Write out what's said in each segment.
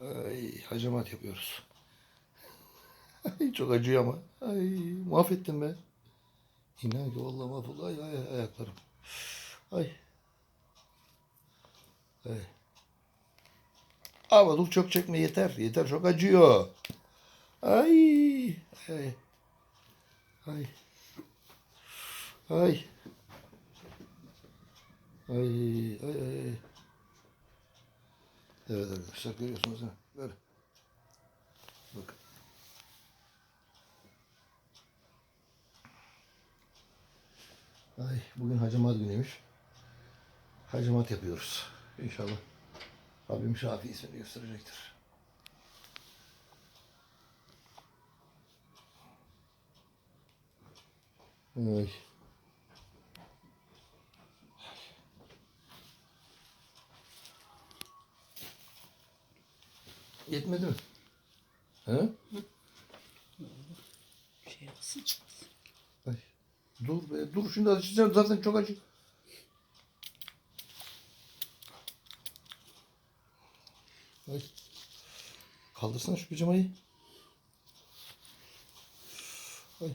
Ay, hacamat yapıyoruz. Çok acıyor ama. Ay, mahvettim be. İnan ki vallahi mahvoldu. Ay, ay, ayaklarım. Ay. Ay. Ama dur çok çekme yeter. Yeter çok acıyor. Ay. Ay. Ay. Ay. Ay. Ay. Ay. Evet arkadaşlar görüyorsunuz ha. Böyle. Bakın. Ay bugün hacamat günüymüş. Hacamat yapıyoruz. İnşallah Rabbim şafi ismini gösterecektir. Ay. Yetmedi mi? He? Şey yapsın. Ay. Dur be dur şimdi açacağım zaten çok acı. Ay. Kaldırsana şu pijamayı. Ay ay.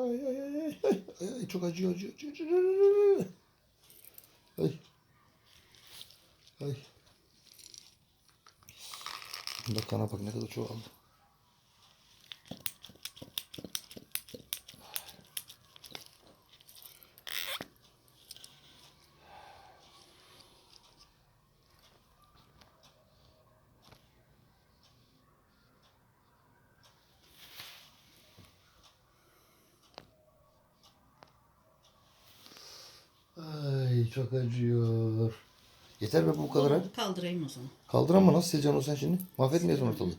Ay ay ay ay ay ay, ay çok acıyor acıyor acıyor. acıyor. Ay. Ay. Bunda kana bak ne kadar çoğaldı. Ay çok acıyor. Yeter mi bu kadar ha? Kaldırayım o zaman. Kaldıramam nasıl sileceksin o sen şimdi? Mahvetmeyesin ortalığı.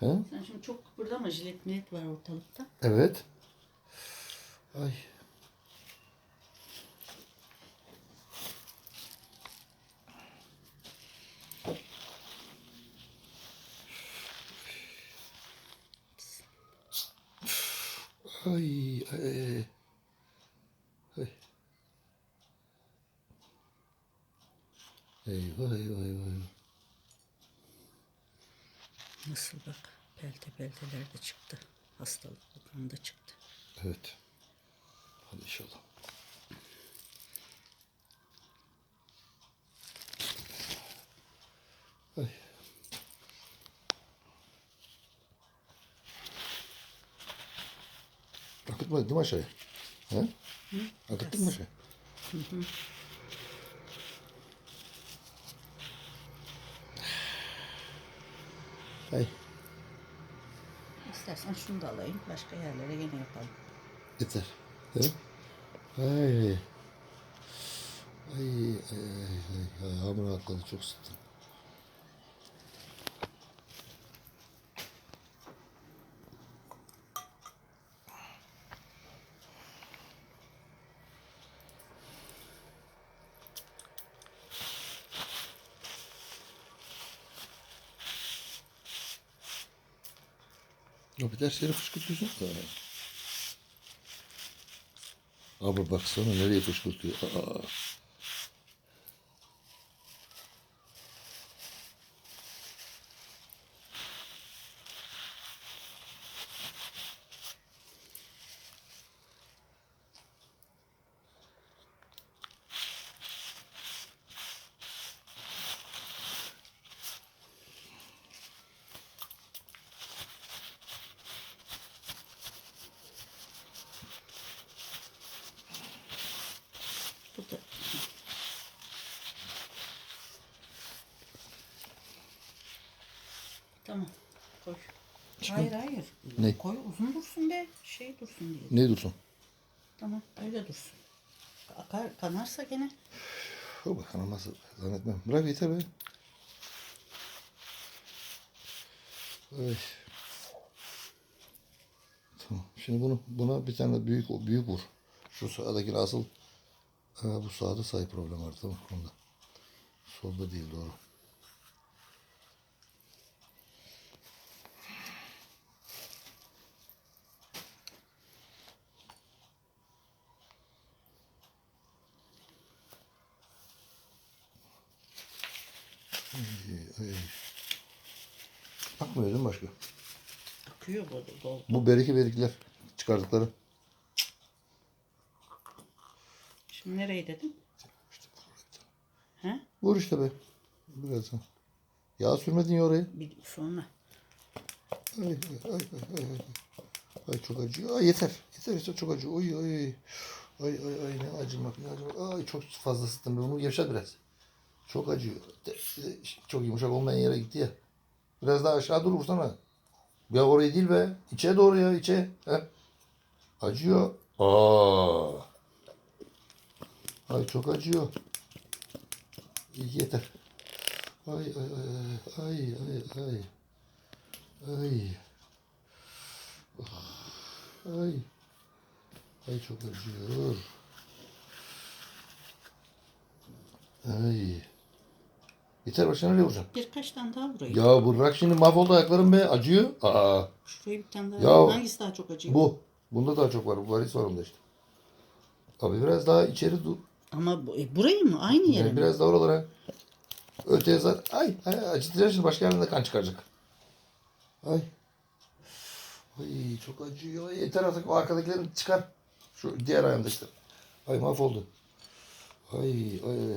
He? Sen şimdi çok kıpırdama jilet milet var ortalıkta. Evet. Ay, ay. Ay. Eyvah eyvah eyvah. Nasıl bak. Pelte pelteler de çıktı. Hastalık da çıktı. Evet. Hadi inşallah. Ay. Akıtmadın değil mi aşağıya? He? Akıttın mı aşağıya? Ay. İstersen şunu da alayım. Başka yerlere yine yapalım. Yeter. Değil mi? Ay. Ay, ay, ay, ay. Hamur atladı çok sıktı. Ya bir dersleri fışkırtıyorsun. Ha. Abi baksana nereye fışkırtıyor. Aa. Bu da Tamam. Koy. Hayır hayır. Ne? Koy uzun dursun be. Şey dursun diye. Ne dursun? Tamam öyle dursun. Akar, kanarsa gene. O bak kanamaz zannetmem. Bırak yeter be. Ay. Tamam. Şimdi bunu buna bir tane büyük büyük vur. Şu sağdaki asıl ha, bu sağda sayı problem var tamam onda. Solda değil doğru. ay. Akmıyor değil mi başka? Akıyor bu bol. Bu beriki berikler çıkardıkları. Şimdi nereye dedin? He? Vur işte be. Birazdan. Yağ sürmedin ya oraya. Bir sonra. Ay, ay, ay, ay, ay, ay. Çok acıyor. Ay yeter. Yeter yeter çok acıyor. Oy oy. Ay ay ay ne acımak ne acımak. Ay çok fazla sıktım. Bunu gevşet biraz. Çok acıyor. Çok yumuşak olmayan yere gitti ya. Biraz daha aşağı dur vursana. Ya oraya değil be. İçe doğru ya içe. He. Acıyor. Aa. Ay çok acıyor. Yeter. Ay ay ay ay ay ay. Ay. Ay. Ay çok acıyor. Ay. Yeter başına nereye vuracaksın? Birkaç tane daha vurayım. Ya bırak şimdi mahvoldu ayaklarım be. Acıyor. Aa. Şuraya bir tane daha. Ya, Hangisi daha çok acıyor? Bu. Bunda daha çok var. Bu varis var onda işte. Abi biraz daha içeri dur. Ama e, burayı mı? Aynı yere Yani mi? biraz daha oralara. Öteye zaten. Ay, ay acıtacak şimdi başka yerinde kan çıkaracak. Ay. Ay çok acıyor. Yeter artık o arkadakilerini çıkar. Şu diğer ayağında işte. Ay mahvoldu. Ay ay. Ay.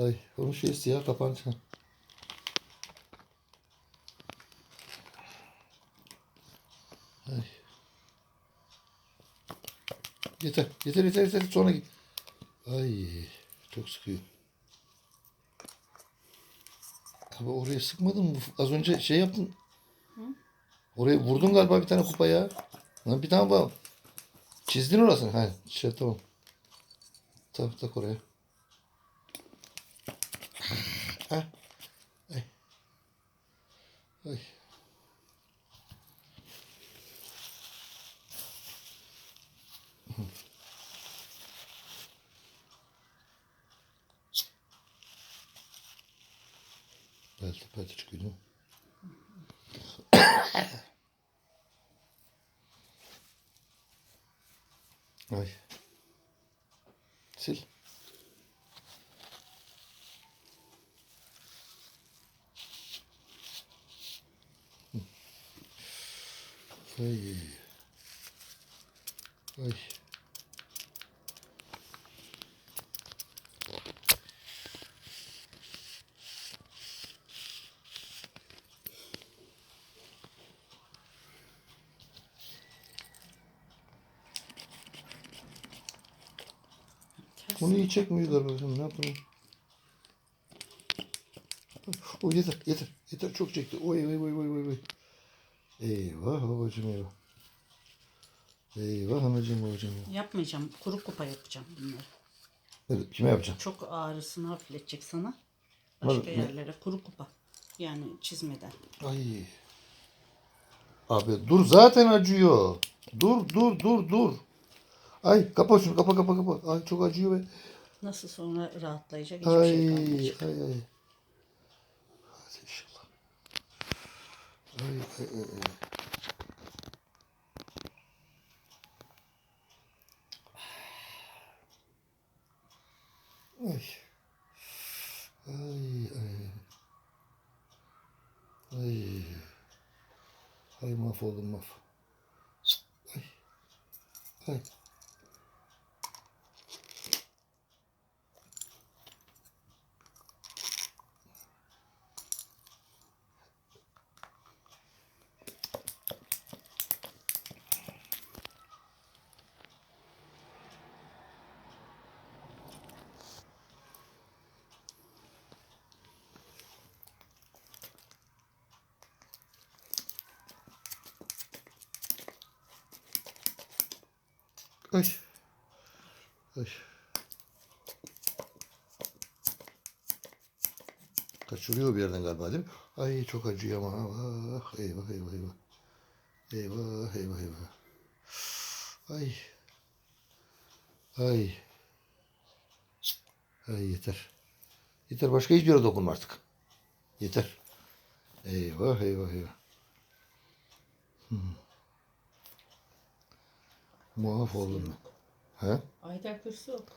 Ay. Onun şey siyah kapanacak. Ay. Yeter. Yeter yeter yeter. Sonra git. Ay. Çok sıkıyor. Abi oraya sıkmadın mı? Az önce şey yaptın. Oraya vurdun galiba bir tane kupa ya. Lan bir tane bak. Çizdin orasını. Ha, şey tamam. Tak tak oraya. Ha. Ay. Ay. Belki belki çıkıyor değil mi? Ay. Sil. Hı. Ay. Ay. Bunu iyi çekmiyorlar bakın ne yapayım? O yeter yeter yeter çok çekti. Oy oy oy oy oy. Eyvah babacım eyvah. Eyvah anacığım babacım eyvah. Yapmayacağım. Kuru kupa yapacağım bunları. Evet, kime yapacağım? Çok ağrısını hafifletecek sana. Başka Var- yerlere kuru kupa. Yani çizmeden. Ay. Abi dur zaten acıyor. Dur dur dur dur. Ay kapa şunu kapa kapa kapa. Ay çok acıyor be. Nasıl sonra rahatlayacak hiçbir Ay şey kalmayacak. ay ay. Hadi inşallah. Ay ay ay. ay. Ay. Ay ay. Ay. Ay mahvoldum mahv. Ay. Ay. Ay. Ay. Kaçırıyor bir yerden galiba değil mi? Ay çok acıyor ama. Ah, eyvah eyvah eyvah. Eyvah eyvah eyvah. Ay. Ay. Ay yeter. Yeter başka hiçbir yere dokunma artık. Yeter. Eyvah eyvah eyvah. Hmm. Muaf oldum ben. He? Ayda Kürsü ok.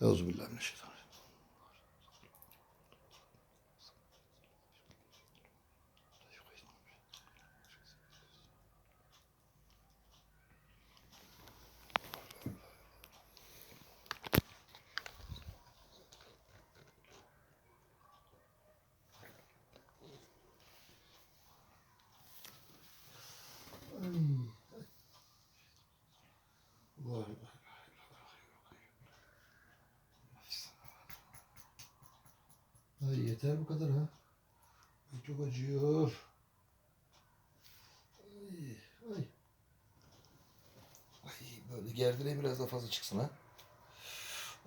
Euzubillahimineşşeytanirracim. Ay yeter bu kadar ha. Çok acıyor. Ay, ay. Ay böyle gerdireyim biraz daha fazla çıksın ha.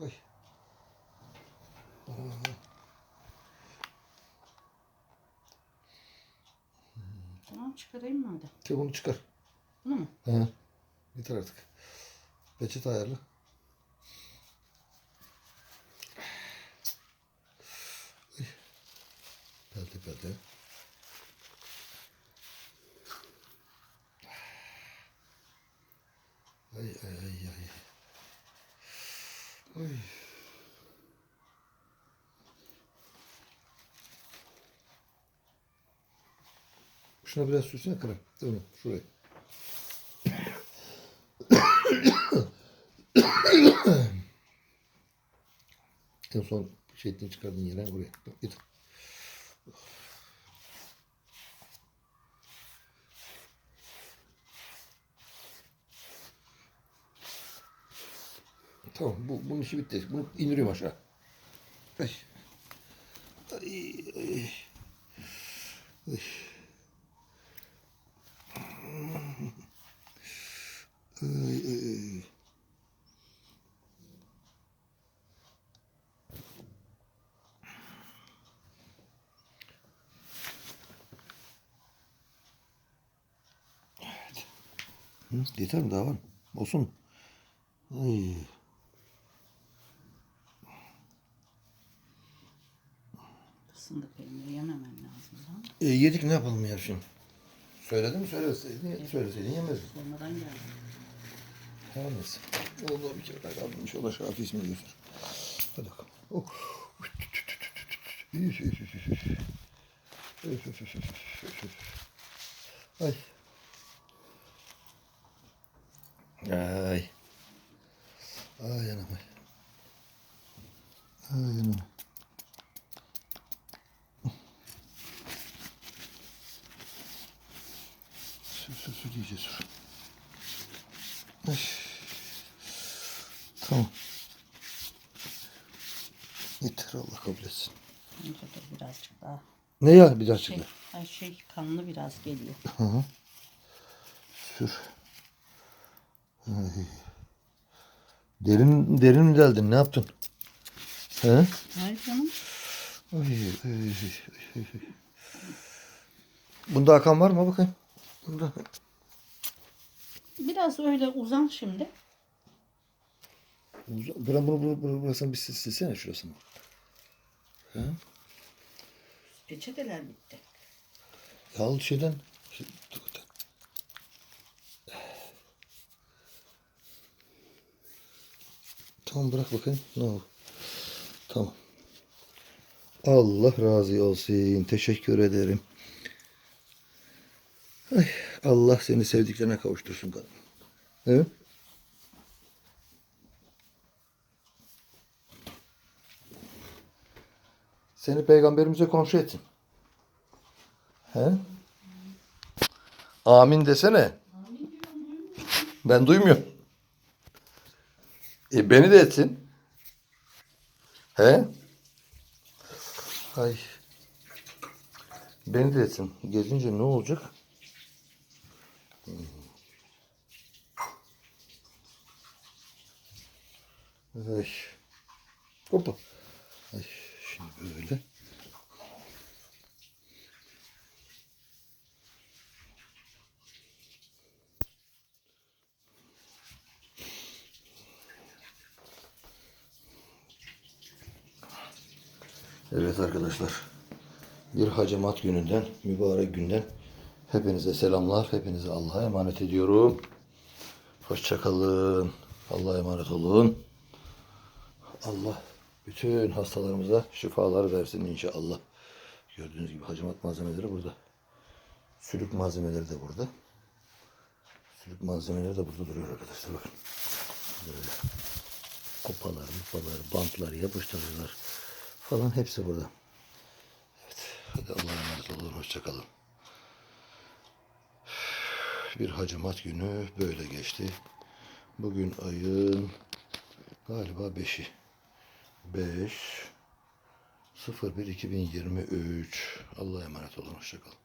Ay. Aa, Tamam çıkarayım mı hadi? Sen bunu çıkar. Bunu mu? He. Yeter artık. Peçete ayarla. Pelte pelte. Ay ay ay ay. Ay. Şuna biraz sürsene krem. Mi? Şuraya. En son şeyden çıkardığın yere buraya. Git. Tamam bu bunun işi bitti. Bunu indiriyorum aşağı. Ay. Ay, ay. Ay. Ay, ay, ay. Hı, yeter mi daha var mı? Olsun? Ay. Kısımda peyniri yememen lazım. Tamam. E, yedik ne yapalım ya şimdi? Söyledin mi söyleseydin, söyleseydin yemezdin. Sonradan geldi. Her neyse. Allah bir kere daha kalmış. Allah şafi ismini göster. Hadi bakalım. Oh. Üf, üf, üf, üf, üf. Üf, üf, üf, üf, üf, üf. Ay. Ay. Ay anam ay. Ay anam. Sür sür sür iyice sür. Ay. Tamam. Yeter Allah kabul etsin. Birazcık daha. Ne ya bir daha Şey, çıktı? ay şey kanlı biraz geliyor. Hı hı. Sür. Ay. Derin derin mi deldin? Ne yaptın? He? Hayır canım. Ay, ay, ay, ay. Bunda akan var mı bakayım? Bunda. Biraz öyle uzan şimdi. Uza- Bura, bunu, bunu, bunu, burasını bir sil- silsene şurasını. He? Peçeteler bitti. Yağlı şeyden. Şey, dur, dur. Tamam bırak bakayım. Ne oldu? Tamam. Allah razı olsun. Teşekkür ederim. Ay, Allah seni sevdiklerine kavuştursun kadın. Evet. Seni peygamberimize komşu etsin. He? Amin desene. Ben duymuyorum. E beni de etsin. He? Ay. Beni de etsin. Gezince ne olacak? Hmm. Ay. Hoppa. Ay. Şimdi böyle. Evet arkadaşlar. Bir hacamat gününden, mübarek günden hepinize selamlar. Hepinize Allah'a emanet ediyorum. Hoşçakalın. Allah'a emanet olun. Allah bütün hastalarımıza şifalar versin inşallah. Gördüğünüz gibi hacamat malzemeleri burada. Sülük malzemeleri de burada. Sülük malzemeleri de burada duruyor arkadaşlar bakın. Böyle kopalar, mupalar, bantlar, yapıştırıcılar falan hepsi burada. Evet. Hadi Allah'a emanet olun. Hoşçakalın. Bir hacamat günü böyle geçti. Bugün ayın galiba 5'i. 5 01 2023 Allah'a emanet olun. Hoşçakalın.